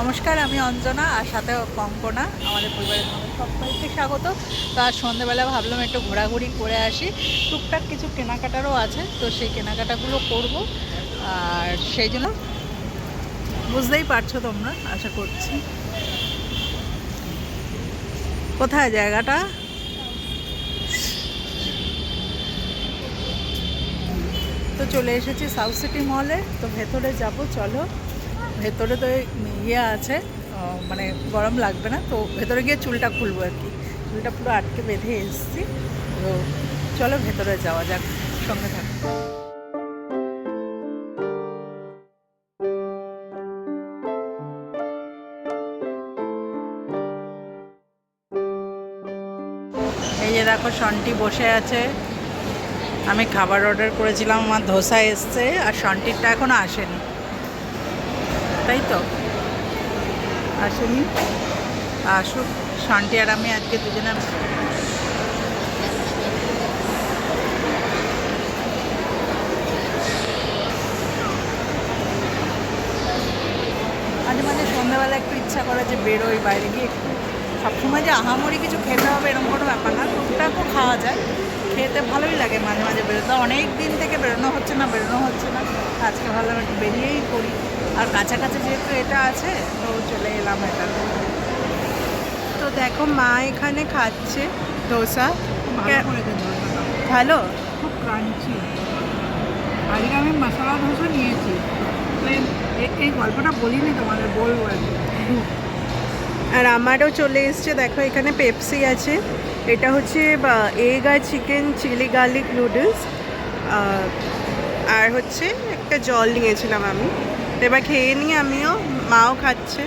নমস্কার, আমি অঞ্জনা আর সাথে কঙ্কনা, আমাদের পরিবারের সবাইকে স্বাগত। তো আজ সন্ধ্যেবেলা ভাবলাম একটু ঘোরাঘুরি করে আসি। টুকটাক কিছু কেনাকাটারও আছে, তো সেই কেনাকাটাগুলো করব। আর সেই জন্য বুঝতেই পারছ তোমরা, আশা করছি। কোথায় জায়গাটা? তো চলে এসেছি সাউথ সিটি মলে, তো ভেতরে যাব, চলো। ভেতরে তো ইয়ে আছে মানে গরম লাগবে না, তো ভেতরে গিয়ে চুলটা খুলবো আর কি। চুলটা পুরো আটকে বেঁধে এসেছি, তো চলো ভেতরে যাওয়া যাক, সঙ্গে থাকো। এই যে দেখো সন্টি বসে আছে। আমি খাবার অর্ডার করেছিলাম, আমার ধোসা এসছে, আর সন্টিরটা এখনও আসেনি। তাই তো? আসেনি, আসুক, শান্তি আর আমি আজকে দুজনে মাঝে মাঝে সন্ধ্যাবেলা একটু ইচ্ছা করে যে বেরোই, বাইরে গিয়ে একটু। সবসময় যে আহামরি কিছু খেতে হবে এরকম কোনো ব্যাপার না, টুকটাকও খাওয়া যায়। খেতে ভালোই লাগে মাঝে মাঝে বেরোতে। অনেক দিন থেকে বেরোনো হচ্ছে না, বেরোনো হচ্ছে না। আজকে ভাবলাম একটু বেরিয়েই করি আর কাছাকাছি যেহেতু এটা আছে তো চলে এলাম এটা। তো দেখো মা এখানে খাচ্ছে ধোসা ভালো খুব ক্রাঞ্চি আজকে আমি মশলা ধোসা নিয়েছি। মানে এই গল্পটা বলিনি তোমাদের বলব আর আর আমারও চলে এসছে দেখো এখানে পেপসি আছে। এটা হচ্ছে এগ আর চিকেন চিলি গার্লিক নুডলস আর হচ্ছে একটা জল নিয়েছিলাম আমি। এবার খেয়ে নিই আমিও মাও খাচ্ছে।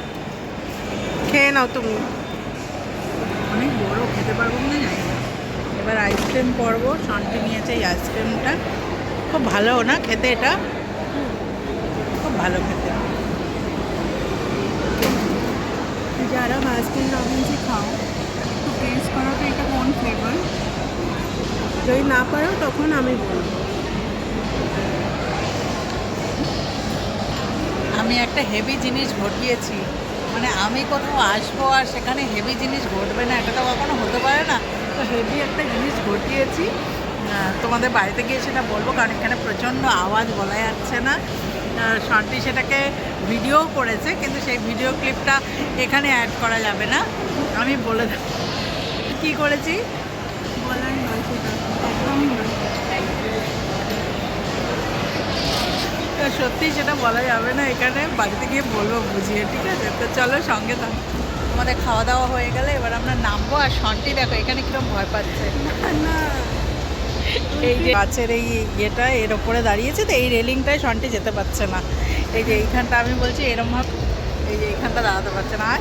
খেয়ে নাও তুমি। অনেক বড় খেতে পারব না জানি এবার আইসক্রিম করব। শান্তি নিয়েছে এই আইসক্রিমটা খুব ভালো না খেতে এটা? খুব ভালো খেতে। যারা মাস্কিন রবিন্সই খাও একটু টেস্ট করো তো এটা কোন ফ্লেভার যদি না পারো তখন আমি বলব। আমি একটা হেভি জিনিস ঘটিয়েছি। মানে আমি কোথাও আসব আর সেখানে হেভি জিনিস ঘটবে না, এটা তো কখনো হতে পারে না। তো হেভি একটা জিনিস ঘটিয়েছি। তোমাদের বাড়িতে গিয়ে সেটা বলব, কারণ এখানে প্রচণ্ড আওয়াজ বলা যাচ্ছে না। শান্তি সেটাকে ভিডিও করেছে, কিন্তু সেই ভিডিও ক্লিপটা এখানে অ্যাড করা যাবে না। আমি বলে দেব। কী করেছি? বলার নয় সেটা একদমই নয় তো সত্যি সেটা বলা যাবে না এখানে বাড়িতে গিয়ে বলব বুঝিয়ে ঠিক আছে? তো চলো সঙ্গে থাকো। আমাদের খাওয়া দাওয়া হয়ে গেলে এবার আমরা নামবো আর শন্টি দেখো এখানে কীরকম ভয় পাচ্ছে। না এই যে গাছের এই ইয়েটা এর ওপরে দাঁড়িয়েছে তো এই রেলিংটায় শন্টি যেতে পারছে না। এই যে এইখানটা আমি বলছি এরম ভাব এই যে এইখানটা দাঁড়াতে পারছে না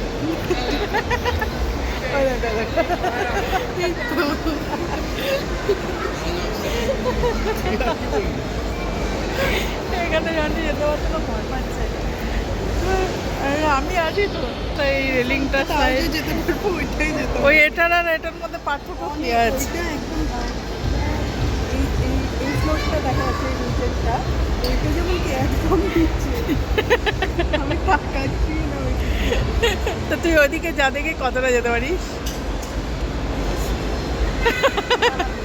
দেখো। এখানে যেতে পারছে না ভয় পাচ্ছে। আমি আছি তো তো এই রেলিংটা তাও যে যেতে পারব ওইটাই যেতে ওই এটার আর এটার মধ্যে পার্থক্য কি আছে? এই ফ্লোরটা দেখা যাচ্ছে এই নিচেরটা। ওইটা যেমন কি একদম আমি তাকাচ্ছি না তো তুই ওদিকে যা দেখে কতটা যেতে পারিস?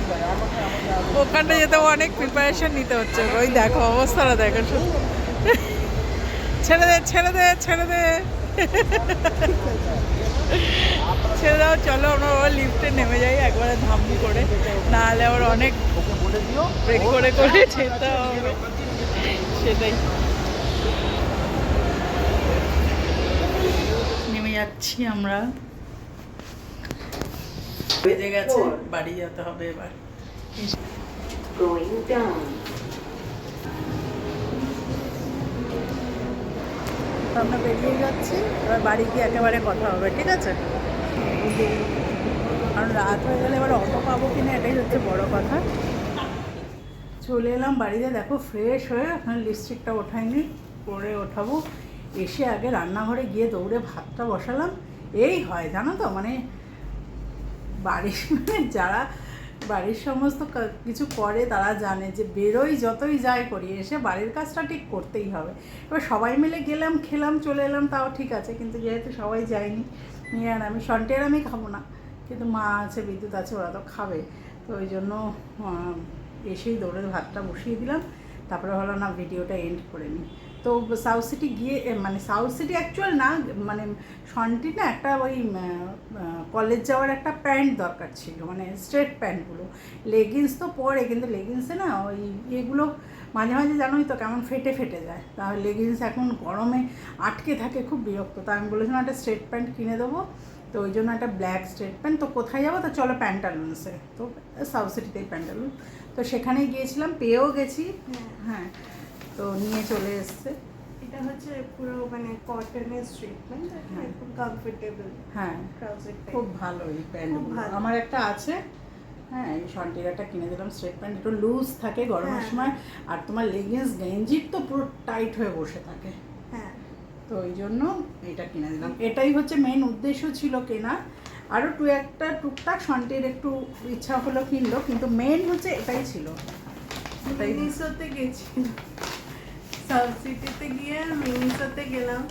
ওখানটা যেতে অনেক প্রিপারেশন নিতে হচ্ছে। ওই দেখো অবস্থাটা দেখো শুধু। ছেড়ে দে ছেড়ে দে ছেড়ে দে। ছেড়ে দাও, চলো আমরা ওর লিফটে নেমে যাই, একবারে ধামনি করে। নাহলে আবার অনেক ব্রেক করে করে যেতে হবে। সেটাই। নেমে যাচ্ছি আমরা। বেজে গেছে, বাড়ি যেতে হবে এবার। Going down. আমরা বেরিয়ে যাচ্ছি, এবার বাড়ি গিয়ে একেবারে কথা হবে, ঠিক আছে? কারণ রাত হয়ে গেলে এবার অটো পাবো কিনা এটাই হচ্ছে বড় কথা। চলে এলাম বাড়িতে, দেখো ফ্রেশ হয়ে এখন লিপস্টিকটা ওঠাইনি করে ওঠাবো। এসে আগে রান্নাঘরে গিয়ে দৌড়ে ভাতটা বসালাম। এই হয়, জানো তো মানে বাড়ির মানে যারা বাড়ির সমস্ত কিছু করে তারা জানে যে বেরোই যতই যাই করি, এসে বাড়ির কাজটা ঠিক করতেই হবে। এবার সবাই মিলে গেলাম, খেলাম, চলে এলাম, তাও ঠিক আছে, কিন্তু যেহেতু সবাই যায়নি, নিয়ে আর আমি সন্টে আর আমি খাব না, কিন্তু মা আছে, বিদ্যুৎ আছে, ওরা তো খাবে। তো ওই জন্য এসেই দৌড়ে ভাতটা বসিয়ে দিলাম, তারপরে হলো না, ভিডিওটা এন্ড করে নিই। তো সাউথ সিটি গিয়ে মানে সাউথ সিটি অ্যাকচুয়াল না মানে সন্টি না একটা ওই কলেজ যাওয়ার একটা প্যান্ট দরকার ছিল মানে স্ট্রেট প্যান্টগুলো লেগিংস তো পরে কিন্তু লেগিংসে না ওই এগুলো মাঝে মাঝে জানোই তো কেমন ফেটে ফেটে যায়। তাহলে লেগিংস এখন গরমে আটকে থাকে খুব বিরক্ত। তা আমি বলেছিলাম একটা স্ট্রেট প্যান্ট কিনে দেবো তো ওই জন্য একটা ব্ল্যাক স্ট্রেট প্যান্ট তো কোথায় যাব? তো চলো প্যান্টালুন্সে তো সাউথ সিটিতেই প্যান্টালুন তো সেখানেই গিয়েছিলাম পেয়েও গেছি। হ্যাঁ। তো নিয়ে চলে এসছে। এটা হচ্ছে পুরো মানে কটনের ট্রিটমেন্ট হ্যাঁ। খুব কমফোর্টেবল হ্যাঁ খুব ভালো এই প্যান্টগুলো। ভালো। আমার একটা আছে। হ্যাঁ এই শন্টির একটা কিনে দিলাম। স্ট্রেট প্যান্ট একটু লুজ থাকে গরমের হ্যাঁ। সময়। আর তোমার লেগিংস গেঞ্জির তো পুরো টাইট হয়ে বসে থাকে। হ্যাঁ। তো ওই জন্য এটা কিনে দিলাম। এটাই হচ্ছে মেন উদ্দেশ্য ছিল কেনা। আরও টু একটা টুকটাক শন্টির একটু ইচ্ছা হলো কিনলো কিন্তু মেন হচ্ছে এটাই ছিল। এটাই গেছি সাউথ সিটিতে গিয়ে মিনিসোতে গেলাম।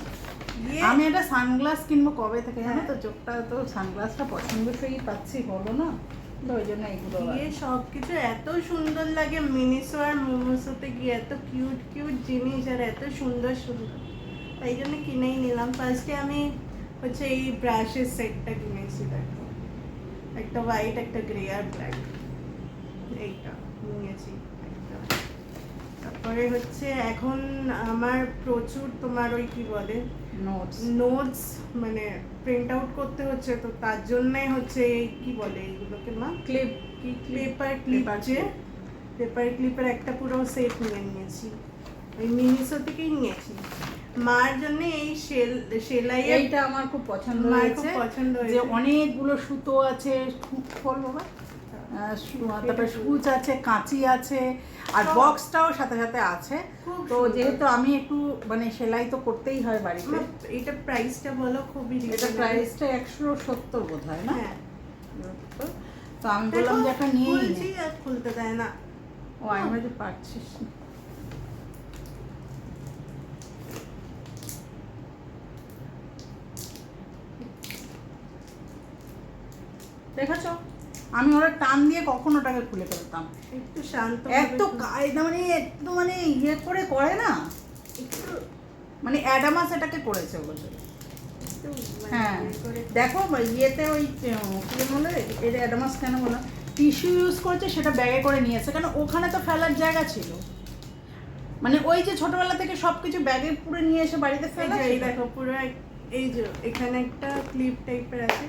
আমি একটা সানগ্লাস কিনবো কবে থেকে জানো তো? চোখটা তো সানগ্লাসটা পছন্দসই পাচ্ছি বলো না? তো ওই জন্য এইগুলো গিয়ে সব কিছু এত সুন্দর লাগে মিনিসো আর মোমোসোতে গিয়ে এত কিউট কিউট জিনিস আর এত সুন্দর সুন্দর। তাই জন্য কিনেই নিলাম। ফার্স্টে আমি হচ্ছে এই ব্রাশের সেটটা কিনেছি দেখো। একটা হোয়াইট একটা গ্রে আর ব্ল্যাক এইটা নিয়েছি। তারপরে হচ্ছে এখন আমার প্রচুর তোমার ওই কি বলে? নোটস নোটস মানে প্রিন্ট আউট করতে হচ্ছে তো তার জন্যই হচ্ছে এই কি বলে এইগুলোকে মা ক্লিপ কি পেপার ক্লিপ clip। পেপার ক্লিপের একটা পুরো সেট নিয়ে নিয়েছি। ওই মিনিসো থেকেই নিয়েছি। মার জন্য এই সেল সেলাইয়ের এইটা আমার খুব পছন্দ হয়েছে খুব পছন্দ যে হয়েছে। অনেকগুলো সুতো আছে বল বাবা আহ, সু- তারপরে সুচ আছে কাঁচি আছে আর বক্সটাও সাথে সাথে আছে। তো যেহেতু আমি একটু মানে সেলাই তো করতেই হয় বাড়িতে। এটা প্রাইসটা বলো খুবই এটা প্রাইসটা একশো সত্তর বোধ হয় না? হ্যাঁ। তো আমি বললাম যে একটা নিয়ে আর খুলতে দেয় না। ও আমি হয়তো পারছিস না। দেখেছ? আমি ওরা টান দিয়ে কখন ওটাকে খুলে ফেলতাম। একটু শান্ত এত কায়দা মানে এত মানে ইয়ে করে করে না। একটু মানে অ্যাডামাস এটাকে করেছে ওগুলো মানে হ্যাঁ। ইয়ে দেখো ইয়েতে ওই কি বলে এটা অ্যাডামাস কেন বলো? টিস্যু ইউজ করেছে সেটা ব্যাগে করে নিয়েছে কারণ ওখানে তো ফেলার জায়গা ছিল। মানে ওই যে ছোটবেলা থেকে সব কিছু ব্যাগে পুরে নিয়ে এসে বাড়িতে ফেলা। দেখো পুরো এই যে এখানে একটা ক্লিপ টাইপের আছে।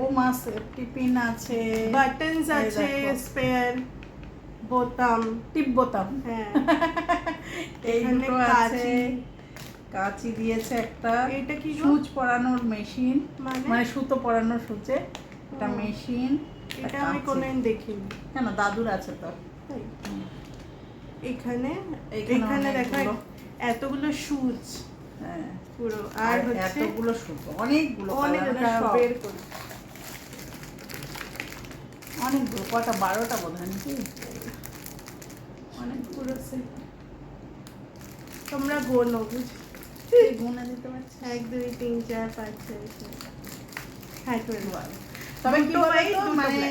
ও মাস টিফিন আছে বাটনস আছে স্পেয়ার বোতাম। টিপ বোতাম। হ্যাঁ। এই এখানে দুটো আছে। কাঁচি। কাঁচি দিয়েছে একটা। এটা কি? সূচ পরানোর মেশিন। মানে? মানে সুতো পরানোর সূচে। একটা মেশিন এটা আমি কোনোদিন দেখিনি। কেন? দাদুর আছে তো। এখানে এখানে দেখো এতগুলো সুচ। হ্যাঁ। পুরো। আর আর হচ্ছে এতগুলো সুতো অনেকগুলো অনেক বের করে। অনেকগুলো কটা বারোটা বোধ হয় নাকি? অনেক পুরো তোমরা গোনো গুনে দিতে পারছি এক দুই তিন চার পাঁচ ছয় সাত হ্যাঁ তবে কি বলতো মানে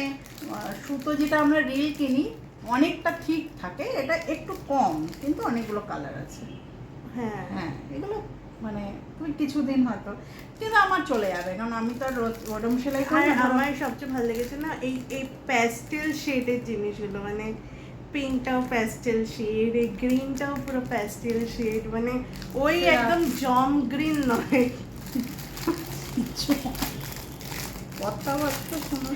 সুতো যেটা আমরা রিল কিনি অনেকটা ঠিক থাকে এটা একটু কম কিন্তু অনেকগুলো কালার আছে। হ্যাঁ। হ্যাঁ এগুলো মানে কিছুদিন হয়তো। কিন্তু আমার চলে যাবে কারণ আমি তো আর ওরম সেলাই করি আর আমার সবচেয়ে ভালো লেগেছে না এই এই প্যাস্টেল শেডের জিনিসগুলো মানে পিঙ্কটাও প্যাস্টেল শেড এই গ্রিনটাও পুরো প্যাস্টেল শেড মানে ওই একদম জম গ্রিন নয়। কথাবার্তা শোনো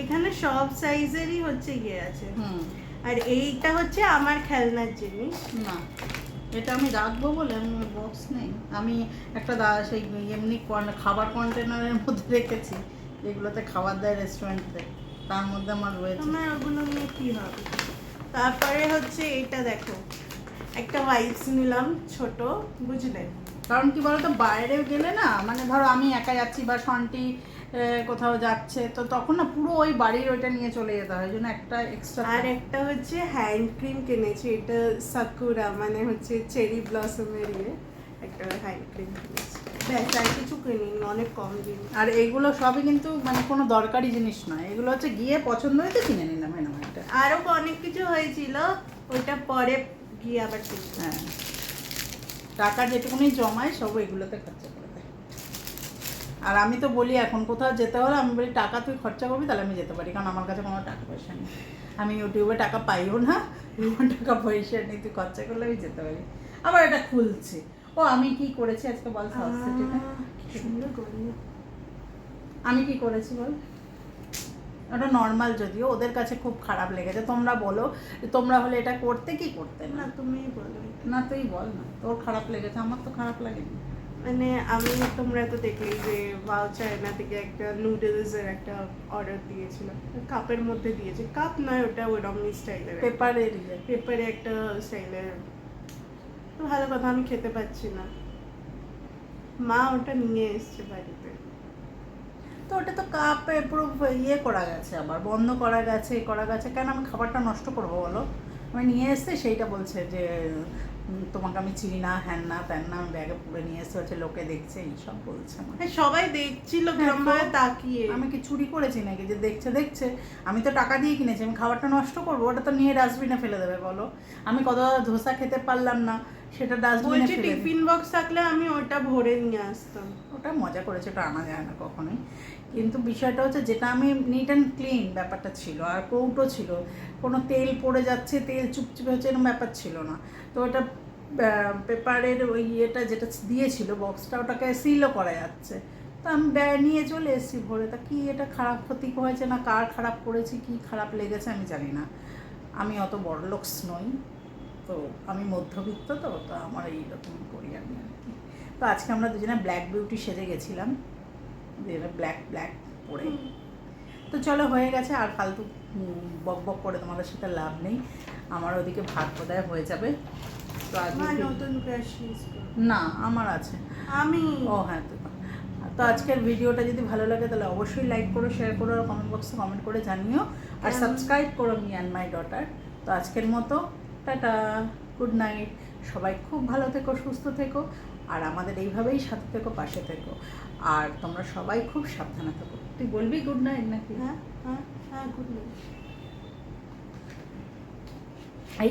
এখানে সব সাইজেরই হচ্ছে গিয়ে আছে। হুম। আর এইটা হচ্ছে আমার খেলনার জিনিস। না। এটা আমি রাখব বলে আমি বক্স নেই। আমি একটা দা সেই এমনি খাবার কন্টেনারের মধ্যে রেখেছি। যেগুলোতে খাবার দেয় রেস্টুরেন্টে তার মধ্যে আমার রয়েছে। তোমার ওগুলো নিয়ে কি হবে? তারপরে হচ্ছে এটা দেখো। একটা ওয়াইপস নিলাম ছোট বুঝলে? কারণ কি বলতো বাইরে গেলে না মানে ধরো আমি একা যাচ্ছি বা সন্টি কোথাও যাচ্ছে তো তখন না পুরো ওই বাড়ির ওইটা নিয়ে চলে যেতে হয় ওই জন্য একটা এক্সট্রা আর একটা হচ্ছে হ্যান্ড ক্রিম কিনেছি এটা সাকুরা মানে হচ্ছে চেরি ব্লসমের ইয়ে একটা হ্যান্ড ক্রিম কিনেছি। ব্যাস আর কিছু কিনিনি অনেক কম দিন। আর এগুলো সবই কিন্তু মানে কোনো দরকারি জিনিস নয় এগুলো হচ্ছে গিয়ে পছন্দ হয়েছে কিনে নিলাম এরকম একটা। আরও অনেক কিছু হয়েছিল ওইটা পরে গিয়ে আবার হ্যাঁ। টাকা যেটুকুনি জমায় সব এগুলোতে খরচা আর আমি তো বলি এখন কোথাও যেতে হলে আমি বলি টাকা তুই খরচা করবি তাহলে আমি যেতে পারি। কারণ আমার কাছে কোনো টাকা পয়সা নেই। আমি ইউটিউবে টাকা পাইও না টাকা পয়সা নেই তুই খরচা করলে আমি যেতে পারি। আবার এটা খুলছে। ও আমি কি করেছি আজকে বল সাউথ সিটিতে। আমি কি করেছি বল? ওটা নর্মাল যদিও ওদের কাছে খুব খারাপ লেগেছে। তোমরা বলো তোমরা হলে এটা করতে কি করতে? না না তুমি বলো। না তুই বল না তোর খারাপ লেগেছে আমার তো খারাপ লাগেনি। মানে আমি তোমরা তো দেখলেই যে ওয়াও চায়না থেকে একটা নুডলস এর একটা অর্ডার দিয়েছিল। কাপের মধ্যে দিয়েছে। কাপ নয় ওটা ওই ওরকম স্টাইলের পেপারের পেপারে একটা স্টাইলের তো ভালো কথা আমি খেতে পাচ্ছি না। মা ওটা নিয়ে এসছে বাড়িতে। তো ওটা তো কাপে পুরো ইয়ে করা গেছে আবার বন্ধ করা গেছে এ করা গেছে। কেন আমি খাবারটা নষ্ট করব বলো? আমি নিয়ে এসছে সেইটা বলছে যে তোমাকে আমি চিনি না হ্যান না ত্যান না আমি ব্যাগে পুরে নিয়ে এসে হচ্ছে লোকে দেখছে এইসব বলছে হ্যাঁ, সবাই দেখছিল হ্যাঁ, তাকিয়ে। আমি কি চুরি করেছি নাকি? যে দেখছে দেখছে। আমি তো টাকা দিয়ে কিনেছি আমি খাবারটা নষ্ট করব ওটা তো নিয়ে ডাস্টবিনে ফেলে দেবে বলো। আমি কত ধোসা খেতে পারলাম না। সেটা ডাস্টবিনে বলছে টিফিন বক্স থাকলে আমি ওটা ভরে নিয়ে আসতাম। ওটা মজা করেছে ওটা আনা যায় না কখনোই। কিন্তু বিষয়টা হচ্ছে যেটা আমি নিট অ্যান্ড ক্লিন ব্যাপারটা ছিল আর কৌটো ছিল। কোনো তেল পড়ে যাচ্ছে তেল চুপচুপে হচ্ছে এরকম ব্যাপার ছিল না। তো ওটা পেপারের ওই ইয়েটা যেটা দিয়েছিল বক্সটা ওটাকে সিলও করা যাচ্ছে। তো আমি ব্যয় নিয়ে চলে এসেছি ভোরে। তা কি এটা খারাপ ক্ষতি হয়েছে না কার খারাপ করেছি কি খারাপ লেগেছে আমি জানি না। আমি অত বড় লোকস নই। তো আমি মধ্যবিত্ত তো তো আমার এইরকম করি আমি আর কি। তো আজকে আমরা দুজনে ব্ল্যাক বিউটি সেজে গেছিলাম। ব্ল্যাক ব্ল্যাক পরে। তো চলো হয়ে গেছে আর ফালতু বক বক করে তোমাদের সাথে লাভ নেই। আমার ওদিকে ভাত বোধহয় হয়ে যাবে। তো আজকে নতুন না আমার আছে। আমি? ও হ্যাঁ তো। তো আজকের ভিডিওটা যদি ভালো লাগে তাহলে অবশ্যই লাইক করো শেয়ার করো আর কমেন্ট বক্সে কমেন্ট করে জানিও। আর সাবস্ক্রাইব করো মি অ্যান্ড মাই ডটার তো আজকের মতো। টাটা গুড নাইট সবাই খুব ভালো থেকো সুস্থ থেকো আর আমাদের এইভাবেই সাথে থেকো পাশে থেকো। আর তোমরা সবাই খুব সাবধানে থেকো। তুই বলবি গুড নাইট নাকি? হ্যাঁ হ্যাঁ হ্যাঁ গুড নাইট এই